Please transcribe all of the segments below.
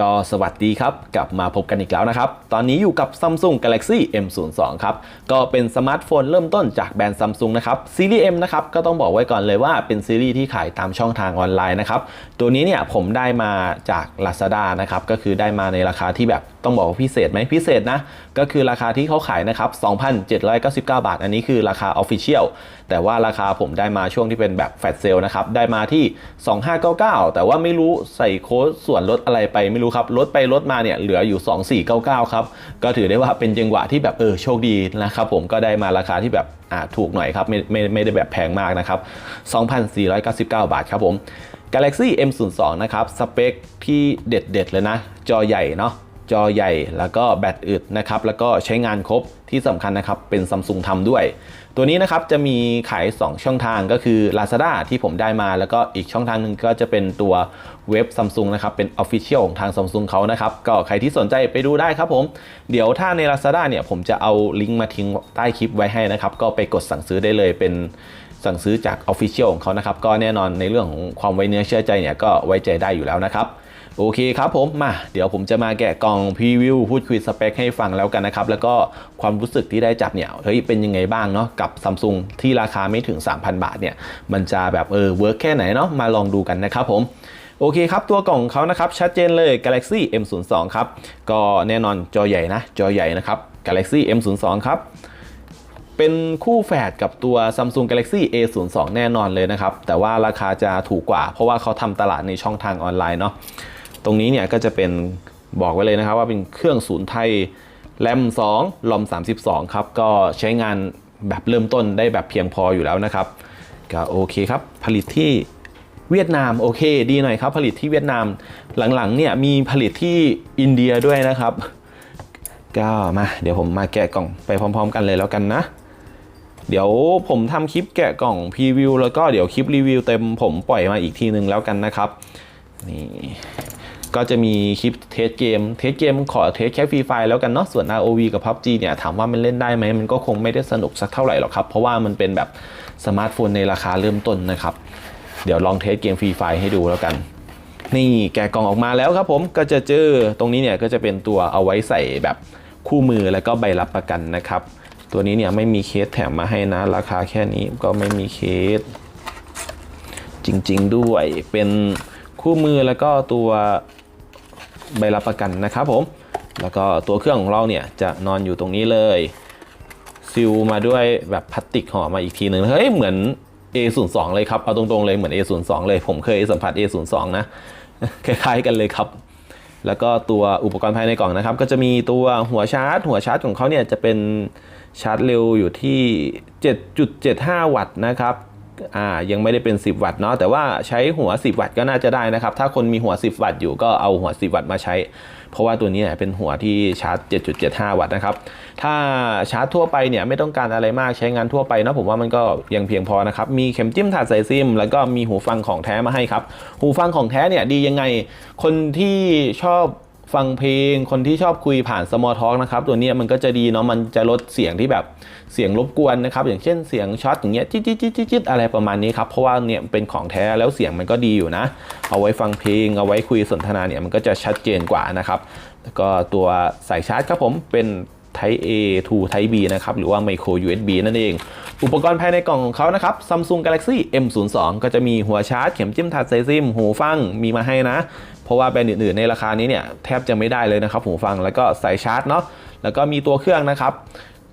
ก็สวัสดีครับ กลับมาพบกันอีกแล้วนะครับ ตอนนี้อยู่กับ Samsung Galaxy M02 ครับ ก็เป็นสมาร์ทโฟนเริ่มต้นจากแบรนด์ Samsung นะครับ ซีรีส์ M นะครับ ก็ต้องบอกไว้ก่อนเลยว่าเป็นซีรีส์ที่ขายตามช่องทางออนไลน์นะครับ ตัวนี้เนี่ยผมได้มาจาก Lazada นะครับ ก็คือได้มาในราคาที่แบบต้องบอกว่าพิเศษไหมพิเศษนะ ก็คือราคาที่เขาขายนะครับ 2,799 บาท อันนี้คือราคา Official แต่ว่าราคาผมได้มาช่วงที่เป็นแบบแฟลชเซลนะครับ ได้มาที่ 2599 แต่ว่าไม่รู้ใส่โค้ดส่วนลดอะไรไปไม่รู้ครับ ลดไปลดมาเนี่ยเหลืออยู่ 2499 ครับ ก็ถือได้ว่าเป็นจังหวะที่แบบเออโชคดีนะครับผมก็ได้มาราคาที่แบบอ่าถูกหน่อยครับไม่ไม่ไม่ได้แบบแพงมากนะครับ 2,499 บาทครับผม Galaxy M02 นะครับสเปคที่เด็ดๆเลยนะ จอใหญ่เนาะ จอใหญ่ แล้วก็แบตอึดนะครับแล้วก็ใช้งานครบที่สำคัญนะครับเป็นซัมซุงทำด้วย ตัวนี้นะครับจะมีขาย 2 ช่องทางก็คือ Lazada ที่ผมได้มา แล้วก็อีกช่องทางหนึ่งก็จะเป็นตัวเว็บ Samsung นะครับเป็น Official ของทาง Samsung เขานะครับก็ใครที่สนใจไปดูได้ครับผม เดี๋ยวถ้าใน Lazada เนี่ยผมจะเอาลิงก์มาทิ้งใต้คลิปไว้ให้นะครับก็ไปกดสั่งซื้อได้เลยเป็นสั่งซื้อจาก Official ของเขานะครับก็แน่นอนในเรื่องของความไว้เนื้อเชื่อใจเนี่ยก็ไว้ใจได้อยู่แล้วนะครับ โอเคครับผมมาเดี๋ยวผมจะมาแกะกล่องพรีวิวพูดคุยสเปคให้ฟังแล้วกันนะครับ แล้วก็ความรู้สึกที่ได้จับเนี่ยเฮ้ยเป็นยังไงบ้างเนาะกับซัมซุงที่ราคาไม่ถึง 3,000 บาทเนี่ย มันจะแบบเออเวิร์กแค่ไหนเนาะมาลองดูกันนะครับผมโอเคครับ ตัวกล่องเขานะครับชัดเจนเลย Galaxy M02 ครับ ก็แน่นอนจอใหญ่นะ จอใหญ่นะครับ Galaxy M02 ครับเป็นคู่แฝดกับตัว Samsung Galaxy A02 แน่นอนเลยนะครับ แต่ว่าราคาจะถูกกว่า เพราะว่าเขาทำตลาดในช่องทางออนไลน์เนาะ รงนี้เนี่ยก็จะเป็นบอกไว้เลยนะครับว่าเป็นเครื่องศูนย์ไทยแรม2ลอม 32 ครับ ก็ใช้งานแบบเริ่มต้นได้แบบเพียงพออยู่แล้วนะครับ ก็โอเคครับ ผลิตที่เวียดนามโอเค ดีหน่อยครับ ผลิตที่เวียดนามหลังๆเนี่ยมีผลิตที่อินเดียด้วยนะครับ ก็มาเดี๋ยวผมมาแกะกล่องไปพร้อม ๆ กันเลยแล้วกันนะ เดี๋ยวผมทำคลิปแกะกล่องพรีวิวแล้วก็เดี๋ยวคลิปรีวิวเต็มผมปล่อยมาอีกทีนึงแล้วกันนะครับนี่ ก็จะมีคลิปเทสเกม เทสเกมขอเทสแค่ฟรีไฟแล้วกันเนาะ ส่วน ROV กับ PUBG เนี่ยถามว่ามันเล่นได้ไหม มันก็คงไม่ได้สนุกสักเท่าไหร่หรอกครับ เพราะว่ามันเป็นแบบสมาร์ทโฟนในราคาเริ่มต้นนะครับ เดี๋ยวลองเทสเกมฟรีไฟให้ดูแล้วกัน นี่แกะกล่องออกมาแล้วครับผม ก็จะเจอตรงนี้เนี่ยก็จะเป็นตัวเอาไว้ใส่แบบคู่มือแล้วก็ใบรับประกันนะครับ ตัวนี้เนี่ยไม่มีเคสแถมมาให้นะ ราคาแค่นี้ก็ไม่มีเคส จริง ๆ ด้วย เป็นคู่มือแล้วก็ตัว ใบรับประกันนะครับผม แล้วก็ตัวเครื่องของเราเนี่ยจะนอนอยู่ตรงนี้เลยซิลมาด้วยแบบพลาสติกห่อมาอีกทีหนึ่งเฮ้ยเหมือน A02 เลยครับ เอาตรงๆเลยเหมือน A02 เลยผมเคยสัมผัส A02 นะคล้ายๆกันเลยครับ แล้วก็ตัวอุปกรณ์ภายในกล่องนะครับ ก็จะมีตัวหัวชาร์จ หัวชาร์จของเขาเนี่ยจะเป็นชาร์จเร็วอยู่ที่ 7.75 วัตต์นะครับ อ่ายังไม่ได้เป็น 10 วัตต์เนาะแต่ว่าใช้หัว 10 วัตต์ก็น่าจะได้นะครับ ถ้าคนมีหัว 10 วัตต์อยู่ก็เอาหัว 10 วัตต์มาใช้ เพราะว่าตัวนี้เนี่ยเป็นหัวที่ชาร์จ 7.75 วัตต์นะครับ ถ้าชาร์จทั่วไปเนี่ยไม่ต้องการอะไรมากใช้งานทั่วไปเนาะผมว่ามันก็ยังเพียงพอนะครับ มีเข็มจิ้มถาดใส่ซิม แล้วก็มีหูฟังของแท้มาให้ครับ หูฟังของแท้เนี่ยดียังไงคนที่ชอบ ฟังเพลง คนที่ชอบคุยผ่าน small talk นะครับ ตัวนี้มันก็จะดีเนาะ มันจะลดเสียงที่แบบเสียงรบกวนนะครับ อย่างเช่นเสียงช็อตอย่างเงี้ยจิ๊ดจิ๊ดจิ๊ดจิ๊ดอะไรประมาณนี้ครับ เพราะว่าเนี่ยเป็นของแท้แล้วเสียงมันก็ดีอยู่นะ เอาไว้ฟังเพลง เอาไว้คุยสนทนาเนี่ยมันก็จะชัดเจนกว่านะครับ แล้วก็ตัวสายชาร์จครับผมเป็น Type A to Type B นะครับ หรือว่า Micro USB นั่นเอง อุปกรณ์ภายในกล่องของเขานะครับ Samsung Galaxy M02 ก็จะมีหัวชาร์จ เข็มจิ้มถัดใส่ซิม หูฟัง มีมาให้นะ เพราะว่าแบรนด์อื่นๆในราคานี้เนี่ยแทบจะไม่ได้เลยนะครับหูฟังแล้วก็สายชาร์จเนาะแล้วก็มีตัวเครื่องนะครับ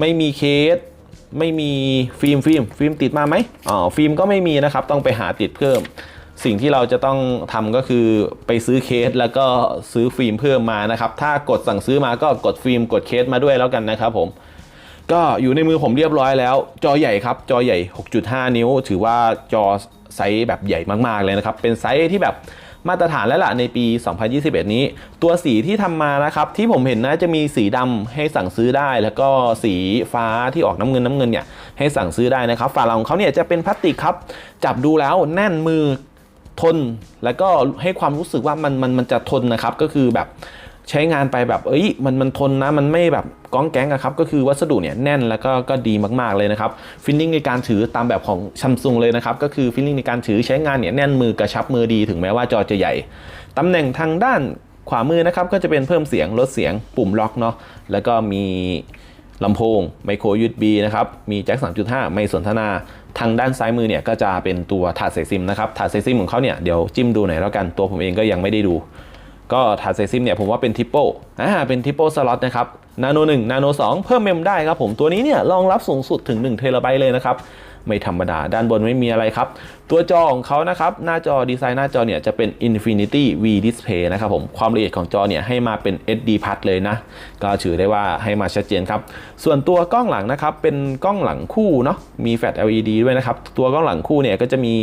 ไม่มีเคส ไม่มีฟิล์มฟิล์มฟิล์มติดมาไหมอ๋อฟิล์มก็ไม่มีนะครับ ต้องไปหาติดเพิ่ม สิ่งที่เราจะต้องทำก็คือไปซื้อเคสแล้วก็ซื้อฟิล์มเพิ่มมานะครับ ถ้ากดสั่งซื้อมาก็กดฟิล์มกดเคสมาด้วยแล้วกันนะครับผมก็อยู่ในมือผมเรียบร้อยแล้ว จอใหญ่ครับจอใหญ่ 6.5 นิ้ว ถือว่าจอไซส์แบบใหญ่มากๆเลยนะครับ เป็นไซส์ที่แบบ มาตรฐานแล้วล่ะในปี 2021 นี้ ตัวสีที่ทำมานะครับที่ผมเห็นนะจะมีสีดำให้สั่งซื้อได้ แล้วก็สีฟ้าที่ออกน้ำเงินน้ำเงินเนี่ยให้สั่งซื้อได้นะครับฝาหลังของเขาเนี่ยจะเป็นพลาสติกครับ จับดูแล้วแน่นมือทน แล้วก็ให้ความรู้สึกว่ามันมันมันจะทนนะครับก็คือแบบ ใช้งานไปแบบเอ้ยมันมันทนนะมันไม่แบบก้องแก๊งอะครับก็คือวัสดุเนี่ยแน่นแล้วก็ก็ดีมากๆเลยนะครับฟิลลิ่งในการถือตามแบบของซัมซุงเลยนะครับก็คือฟิลลิ่งในการถือใช้งานเนี่ยแน่นมือกระชับมือดีถึงแม้ว่าจอจะใหญ่ตำแหน่งทางด้านขวามือนะครับก็จะเป็นเพิ่มเสียงลดเสียงปุ่มล็อกเนาะแล้วก็มีลำโพงไมโคร USB นะครับมีแจ็ค 3.5 ไม่สนทนา ทางด้านซ้ายมือเนี่ยก็จะเป็นตัวถาดใส่ซิมนะครับถาดใส่ซิมของเขาเนี่ยเดี๋ยวจิ้มดูหน่อยแล้วกันตัวผมเองก็ยังไม่ได้ดู ก็ถาดใส่ซิมเนี่ยผมว่าเป็นทิปโป้อ่าเป็นทิปโป้สล็อตนะครับนาโน1นาโน2เพิ่มเมมได้ครับผมตัวนี้เนี่ยรองรับสูงสุดถึง1เทราไบต์เลยนะครับไม่ธรรมดา ด้านบนไม่มีอะไรครับ ตัวจอของเขานะครับ หน้าจอดีไซน์หน้าจอเนี่ยจะเป็น Infinity V Display นะครับผม ความละเอียดของจอเนี่ยให้มาเป็น SD Plus เลยนะ ก็ถือได้ว่าให้มาชัดเจนครับ ส่วนตัวกล้องหลังนะครับ เป็นกล้องหลังคู่เนาะ มีแฟลช LED ด้วยนะครับ ตัวกล้องหลังคู่เนี่ยก็จะมี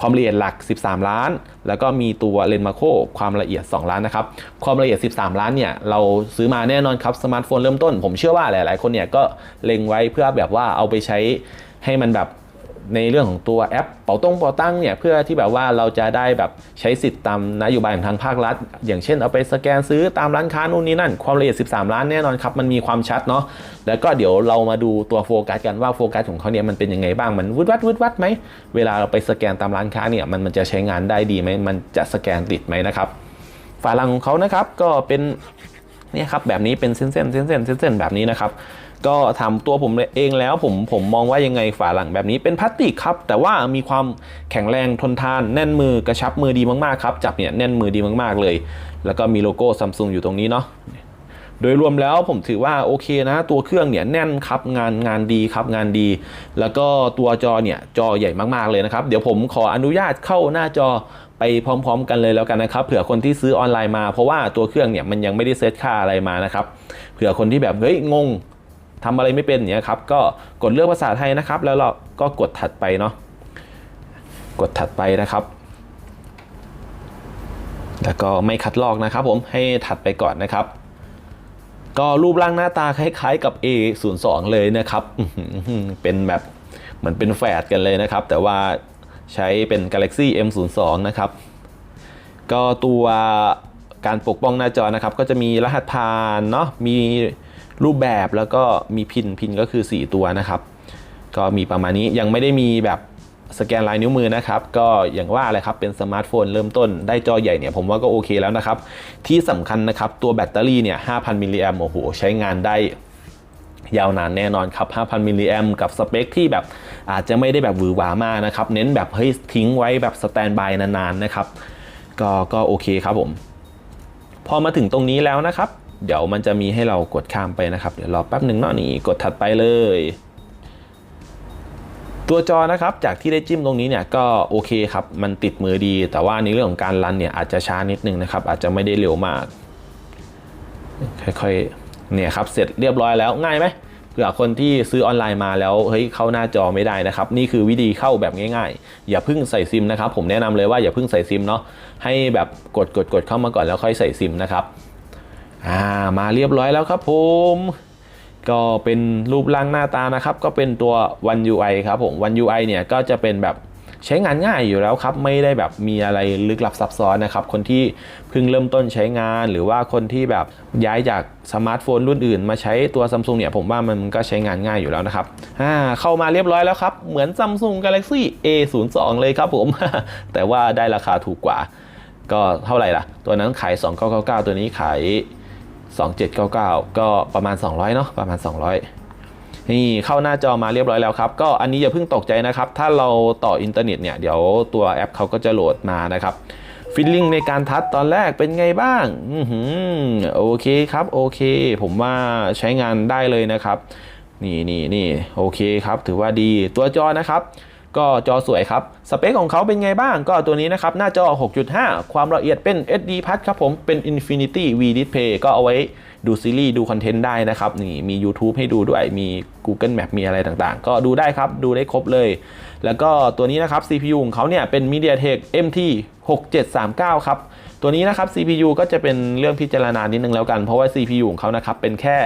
ความละเอียดหลัก 13 ล้าน แล้วก็มีตัวเลนมาโคความละเอียด 2 ล้านนะครับ ความละเอียด 13 ล้านเนี่ยเราซื้อมาแน่นอนครับสมาร์ทโฟนเริ่มต้น ผมเชื่อว่าหลาย ๆ คนเนี่ยก็เล็งไว้เพื่อแบบว่าเอาไปใช้ให้มันแบบ ในเรื่องของตัวแอปเป๋าตงเป๋าตั้งเนี่ยเพื่อที่แบบว่าเราจะได้แบบใช้สิทธิ์ตามนโยบายของทางภาครัฐ อย่างเช่นเอาไปสแกนซื้อตามร้านค้านู่นนี่นั่น ความละเอียด 13 ล้านแน่นอนครับ มันมีความชัดเนาะแล้วก็เดี๋ยวเรามาดูตัวโฟกัสกันว่าโฟกัสของเขาเนี่ยมันเป็นยังไงบ้างมันวืดวัดวืดวัดไหมเวลาเราไปสแกนตามร้านค้าเนี่ยมันมันจะใช้งานได้ดีไหมมันจะสแกนติดไหมนะครับฝาลังของเขานะครับก็เป็นเนี่ยครับแบบนี้เป็นเส้นๆเส้นๆเส้นๆเส้นแบบนี้นะครับ ก็ทำตัวผมเองแล้วผมผมมองว่ายังไงฝาหลังแบบนี้เป็นพลาสติกครับ แต่ว่ามีความแข็งแรงทนทานแน่นมือกระชับมือดีมากๆครับ จับเนี่ยแน่นมือดีมากๆเลย แล้วก็มีโลโก้ซัมซุงอยู่ตรงนี้เนาะโดยรวมแล้วผมถือว่าโอเคนะ ตัวเครื่องเนี่ยแน่นครับงานงานดีครับงานดี แล้วก็ตัวจอเนี่ยจอใหญ่มากๆเลยนะครับ เดี๋ยวผมขออนุญาตเข้าหน้าจอไปพร้อม ๆ กันเลยแล้วกันนะครับเผื่อคนที่ซื้อออนไลน์มาเพราะว่าตัวเครื่องเนี่ยมันยังไม่ได้เซตค่าอะไรมานะครับเผื่อคนที่แบบเฮ้ยงง ทำอะไรไม่เป็นอย่างเงี้ยครับก็กดเลือกภาษาไทยนะครับ แล้วเราก็กดถัดไปเนาะกดถัดไปนะครับ แล้วก็ไม่คัดลอกนะครับ ผมให้ถัดไปก่อนนะครับ ก็รูปร่างหน้าตาคล้ายๆกับ A02 เลยนะครับเป็นแบบเหมือนเป็นแฝดกันเลยนะครับ แต่ว่าใช้เป็น Galaxy M02 นะครับ ก็ตัวการปกป้องหน้าจอนะครับ ก็จะมีรหัสผ่านเนาะมี รูปแบบแล้วก็มีพินพินก็คือ 4 ตัวนะครับ ก็มีประมาณนี้ยังไม่ได้มีแบบสแกนลายนิ้วมือนะครับ ก็อย่างว่าอะไรครับเป็นสมาร์ทโฟนเริ่มต้นได้จอใหญ่เนี่ยผมว่าก็โอเคแล้วนะครับ ที่สำคัญนะครับตัวแบตเตอรี่เนี่ย5,000มิลลิแอมโอ้โหใช้งานได้ยาวนานแน่นอนครับ 5,000 มิลลิแอมกับสเปคที่แบบอาจจะไม่ได้แบบหวือหวามากนะครับ เน้นแบบเฮ้ยทิ้งไว้แบบสแตนบายนานๆนะครับ ก็ก็โอเคครับผม พอมาถึงตรงนี้แล้วนะครับ เดี๋ยวมันจะมีให้เรากดข้ามไปนะครับ เดี๋ยวรอแป๊บหนึ่งเนาะนี่กดถัดไปเลย ตัวจอนะครับจากที่ได้จิ้มตรงนี้เนี่ยก็โอเคครับ มันติดมือดี แต่ว่าในเรื่องของการรันเนี่ยอาจจะช้านิดนึงนะครับ อาจจะไม่ได้เร็วมาก ค่อยๆเนี่ยครับเสร็จเรียบร้อยแล้วง่ายไหมเผื่อคนที่ซื้อออนไลน์มาแล้วเฮ้ยเข้าหน้าจอไม่ได้นะครับ นี่คือวิธีเข้าแบบง่ายๆ อย่าเพิ่งใส่ซิมนะครับ ผมแนะนำเลยว่าอย่าเพิ่งใส่ซิมเนาะให้แบบกดกดกดเข้ามาก่อนแล้วค่อยใส่ซิมนะครับ อ่ามาเรียบร้อยแล้วครับผม ก็เป็นรูปร่างหน้าตานะครับ ก็เป็นตัว One UI ครับผม One UI เนี่ยก็จะเป็นแบบใช้งานง่ายอยู่แล้วครับ ไม่ได้แบบมีอะไรลึกลับซับซ้อนนะครับ คนที่เพิ่งเริ่มต้นใช้งานหรือว่าคนที่แบบย้ายจากสมาร์ทโฟนรุ่นอื่น มาใช้ตัว Samsung เนี่ยผมว่ามันก็ใช้งานง่ายอยู่แล้วนะครับอ่าเข้ามาเรียบร้อยแล้วครับ เหมือน Samsung Galaxy A02 เลยครับผม แต่ว่าได้ราคาถูกกว่า ก็เท่าไหร่ล่ะ ตัวนั้นขาย 2999 ตัวนี้ขาย 2799 ก็ประมาณ 200เนาะประมาณ 200 นี่เข้าหน้าจอมาเรียบร้อยแล้วครับ ก็อันนี้อย่าเพิ่งตกใจนะครับ ถ้าเราต่ออินเทอร์เน็ตเนี่ย เดี๋ยวตัวแอปเขาก็จะโหลดมานะครับฟิลลิ่งในการทัชตอนแรกเป็นไงบ้างอือโอเคครับ โอเค ผมว่าใช้งานได้เลยนะครับ นี่นี่นี่โอเคครับ ถือว่าดีตัวจอนะครับ ก็จอสวยครับ สเปคของเขาเป็นไงบ้างก็ตัวนี้นะครับ หน้าจอ 6.5 ความละเอียดเป็น SD Plus ครับผมเป็น Infinity V Display ก็เอาไว้ดูซีรีส์ดูคอนเทนต์ได้นะครับ นี่มี YouTube ให้ดูด้วยมี Google Map มีอะไรต่างๆ ก็ดูได้ครับ ดูได้ครบเลย แล้วก็ตัวนี้นะครับ CPU ของเขาเนี่ยเป็น MediaTek MT 6739 ครับ ตัวนี้นะครับ CPU ก็จะเป็นเรื่องพิจารณานิดนึงแล้วกัน เพราะว่า CPU ของเขานะครับ เป็นแค่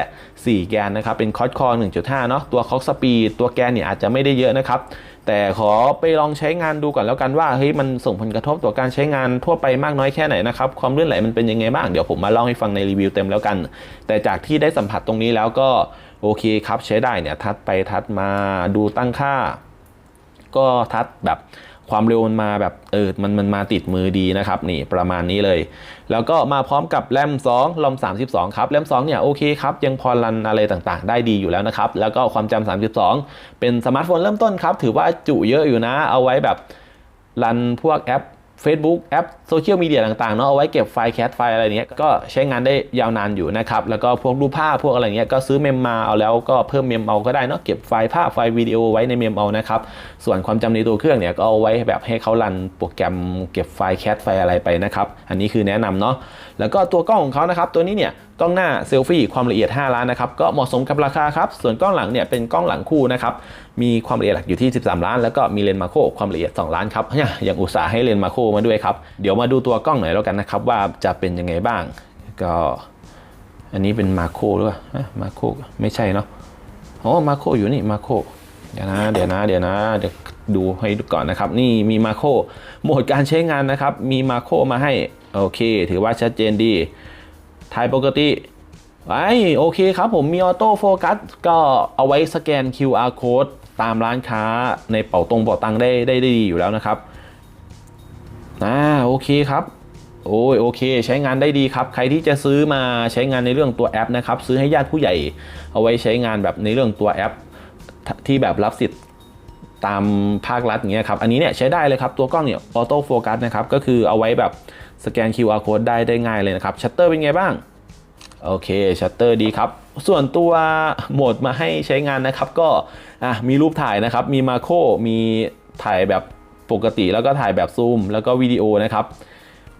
4 แกนนะครับ เป็น Quad Core 1.5 เนาะตัว Clock Speed ตัวแกนเนี่ยอาจจะไม่ได้เยอะนะครับ แต่ขอไปลองใช้งานดูก่อนแล้วกันว่าเฮ้ยมันส่งผลกระทบต่อการใช้งานทั่วไปมากน้อยแค่ไหนนะครับความลื่นไหลมันเป็นยังไงบ้างเดี๋ยวผมมาเล่าให้ฟังในรีวิวเต็มแล้วกัน แต่จากที่ได้สัมผัสตรงนี้แล้วก็โอเคครับใช้ได้เนี่ยทัดไปทัดมาดูตั้งค่า ก็ทัดแบบ ความเร็วมันมาแบบเออมันมันมาติดมือดีนะครับนี่ประมาณนี้เลย แล้วก็มาพร้อมกับแรม2ลอม32 ครับแรม2เนี่ยโอเคครับ ยังพอรันอะไรต่างๆ ได้ดีอยู่แล้วนะครับ แล้วก็ความจำ32 เป็นสมาร์ทโฟนเริ่มต้นครับ ถือว่าจุเยอะอยู่นะ เอาไว้แบบรันพวกแอป Facebook แอปโซเชียลมีเดียต่างๆเนาะเอาไว้เก็บไฟล์แคสไฟล์อะไรเนี้ยก็ใช้งานได้ยาวนานอยู่นะครับแล้วก็พวกรูปภาพพวกอะไรเงี้ยก็ซื้อเมมมาเอาแล้วก็เพิ่มเมมเอาก็ได้เนาะเก็บไฟล์ภาพไฟล์วิดีโอไว้ในเมมเอานะครับส่วนความจำในตัวเครื่องเนี่ยก็เอาไว้แบบให้เขารันโปรแกรมเก็บไฟล์แคสไฟล์อะไรไปนะครับอันนี้คือแนะนำเนาะแล้วก็ตัวกล้องของเขานะครับตัวนี้เนี่ยกล้องหน้าเซลฟี่ความละเอียด 5 ล้านนะครับก็เหมาะสมกับราคาครับส่วนกล้องหลังเนี่ยเป็นกล้องหลังคู่นะครับมีความละเอียดหลักอยู่ที่ 13 ล้าน แล้วก็มีเลนส์มาโครความละเอียด 2 ล้านครับเนี่ยอย่างอุตสาห์ให้เลนส์มาโครมาด้วยครับเดี๋ยวมาดูตัวกล้องหน่อยแล้วกันนะครับว่าจะเป็นยังไงบ้าง ก็อันนี้เป็นมาโครหรือเปล่ามาโครไม่ใช่เนาะอ๋อมาโครอยู่นี่มาโครเดี๋ยวนะเดี๋ยวนะเดี๋ยวนะเดี๋ยวดูให้ดูก่อนนะครับ นี่มีมาโครโหมดการใช้งานนะครับ มีมาโครมาให้ โอเค ถือว่าชัดเจนดี ถ่ายปกติไอ้โอเคครับผมมีออโต้โฟกัสก็เอาไว้สแกน QR code ตามร้านค้าในเป๋าตรงเป๋าตังได้ได้ได้ดีอยู่แล้วนะครับอ่าโอเคครับโอ้ยโอเค ใช้งานได้ดีครับ ใครที่จะซื้อมาใช้งานในเรื่องตัวแอปนะครับ ซื้อให้ญาติผู้ใหญ่ เอาไว้ใช้งานแบบในเรื่องตัวแอป ที่แบบรับสิทธิ์ตามภาครัฐอย่างเงี้ยครับ อันนี้เนี่ยใช้ได้เลยครับ ตัวกล้องเนี่ยออโต้โฟกัสนะครับ ก็คือเอาไว้แบบ สแกน QR code ได้ได้ง่ายเลยนะครับชัตเตอร์เป็นไงบ้าง โอเคชัตเตอร์ดีครับ ส่วนตัวโหมดมาให้ใช้งานนะครับ ก็อะมีรูปถ่ายนะครับ มีมาโครมีถ่ายแบบปกติแล้วก็ถ่ายแบบซูม แล้วก็วิดีโอนะครับ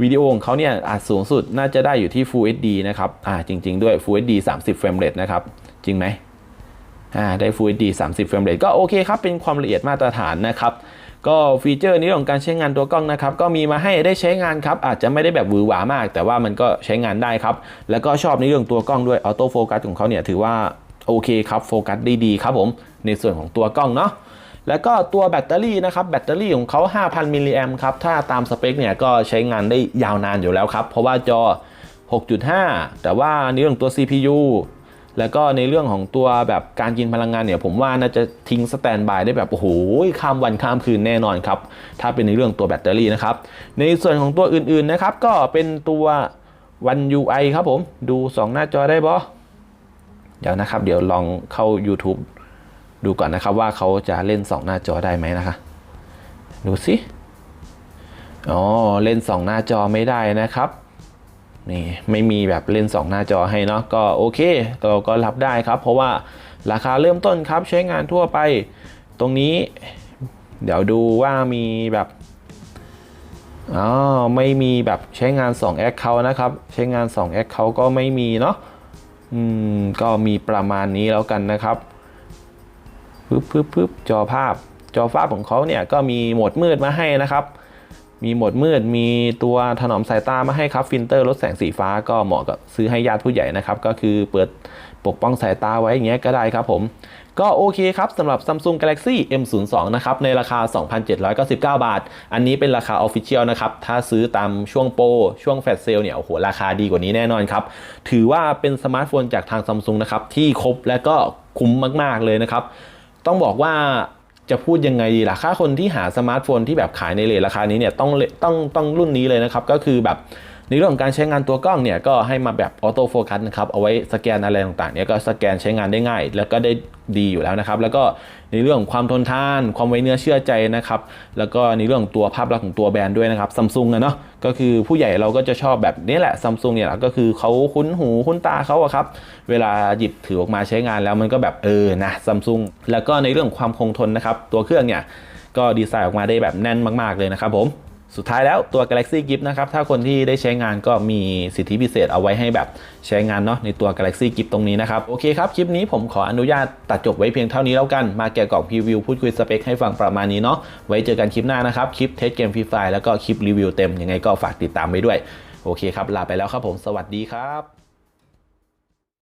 วิดีโอของเขาเนี่ยอาจสูงสุดน่าจะได้อยู่ที่ Full HD นะครับ อ่า จริง ๆ ด้วย Full HD 30 เฟรมเรทนะครับ จริงไหมอ่า ได้ Full HD 30 เฟรมเรทก็โอเคครับ เป็นความละเอียดมาตรฐานนะครับ ก็ฟีเจอร์นี้ของการใช้งานตัวกล้องนะครับ ก็มีมาให้ได้ใช้งานครับ อาจจะไม่ได้แบบหวือหวามาก แต่ว่ามันก็ใช้งานได้ครับ แล้วก็ชอบในเรื่องตัวกล้องด้วยออโต้โฟกัสของเขาเนี่ยถือว่าโอเคครับโฟกัสได้ดีครับผมในส่วนของตัวกล้องเนาะแล้วก็ตัวแบตเตอรี่นะครับแบตเตอรี่ของเขา 5,000 มิลลิแอมครับ ถ้าตามสเปคเนี่ยก็ใช้งานได้ยาวนานอยู่แล้วครับ เพราะว่าจอ 6.5 แต่ว่าในเรื่องตัว CPU แล้วก็ในเรื่องของตัวแบบการกินพลังงานเนี่ย ผมว่าน่าจะทิ้งสแตนบายได้แบบโอ้โหข้ามวันข้ามคืนแน่นอนครับ ถ้าเป็นในเรื่องตัวแบตเตอรี่นะครับ ในส่วนของตัวอื่นๆนะครับ ก็เป็นตัว One UI ครับผม ดู 2 หน้าจอได้บ่เดี๋ยวนะครับ เดี๋ยวลองเข้า YouTube ดูก่อนนะครับว่าเขาจะเล่น 2 หน้าจอได้ไหมนะคะ ดูสิอ๋อเล่น 2 หน้าจอไม่ได้นะครับ นี่ไม่มีแบบเล่น 2 หน้าจอให้เนาะก็โอเค เราก็รับได้ครับ เพราะว่าราคาเริ่มต้นครับใช้งานทั่วไป ตรงนี้ เดี๋ยวดูว่ามีแบบอ๋อไม่มีแบบใช้งาน2 Account นะครับ ใช้งาน2 Account ก็ไม่มีเนาะอืมก็มีประมาณนี้แล้วกันนะครับปึ๊บปึ๊บปึ๊บจอภาพจอภาพของเขาเนี่ยก็มีโหมดมืดมาให้นะครับ มีโหมดมืด มีตัวถนอมสายตามาให้ครับ ฟิลเตอร์ลดแสงสีฟ้าก็เหมาะกับซื้อให้ญาติผู้ใหญ่นะครับ ก็คือเปิดปกป้องสายตาไว้อย่างเงี้ยก็ได้ครับผม ก็โอเคครับสำหรับ Samsung Galaxy M02 นะครับ ในราคา 2,799 บาท อันนี้เป็นราคา Official นะครับ ถ้าซื้อตามช่วงโปร ช่วงแฟลชเซลเนี่ย โอ้โห ราคาดีกว่านี้แน่นอนครับ ถือว่าเป็นสมาร์ทโฟนจากทาง Samsung นะครับ ที่ครบและก็คุ้มมาก ๆ เลยนะครับ ต้องบอกว่า จะพูดยังไงดีล่ะค่าคนที่หาสมาร์ทโฟนที่แบบขายในเลทราคานี้เนี่ยต้องต้องต้องรุ่นนี้เลยนะครับก็คือแบบ ในเรื่องของการใช้งานตัวกล้องเนี่ยก็ให้มาแบบออโต้โฟกัสนะครับเอาไว้สแกนอะไรต่างๆเนี่ยก็สแกนใช้งานได้ง่าย แล้วก็ได้ดีอยู่แล้วนะครับ แล้วก็ในเรื่องความทนทาน ความไว้เนื้อเชื่อใจนะครับ แล้วก็ในเรื่องตัวภาพลักษณ์ของตัวแบรนด์ด้วยนะครับซัมซุงอะเนาะก็คือผู้ใหญ่เราก็จะชอบแบบนี้แหละซัมซุงเนี่ยก็คือเขาคุ้นหูคุ้นตาเขาอะครับ เวลาหยิบถือออกมาใช้งานแล้วมันก็แบบเออนะซัมซุงแล้วก็ในเรื่องความคงทนนะครับตัวเครื่องเนี่ยก็ดีไซน์ออกมาได้แบบแน่นมาก ๆเลยนะครับผม สุดท้ายแล้วตัว Galaxy Gift นะครับ ถ้าคนที่ได้ใช้งานก็มีสิทธิพิเศษเอาไว้ให้แบบใช้งานเนาะในตัว Galaxy Gift ตรงนี้นะครับ โอเคครับ คลิปนี้ผมขออนุญาตตัดจบไว้เพียงเท่านี้แล้วกัน มาแกะกล่องพรีวิวพูดคุยสเปคให้ฟังประมาณนี้เนาะไว้เจอกันคลิปหน้านะครับ คลิปเทสเกมฟรีไฟแล้วก็คลิปรีวิวเต็มยังไงก็ฝากติดตามไว้ด้วยโอเคครับลาไปแล้วครับผมสวัสดีครับ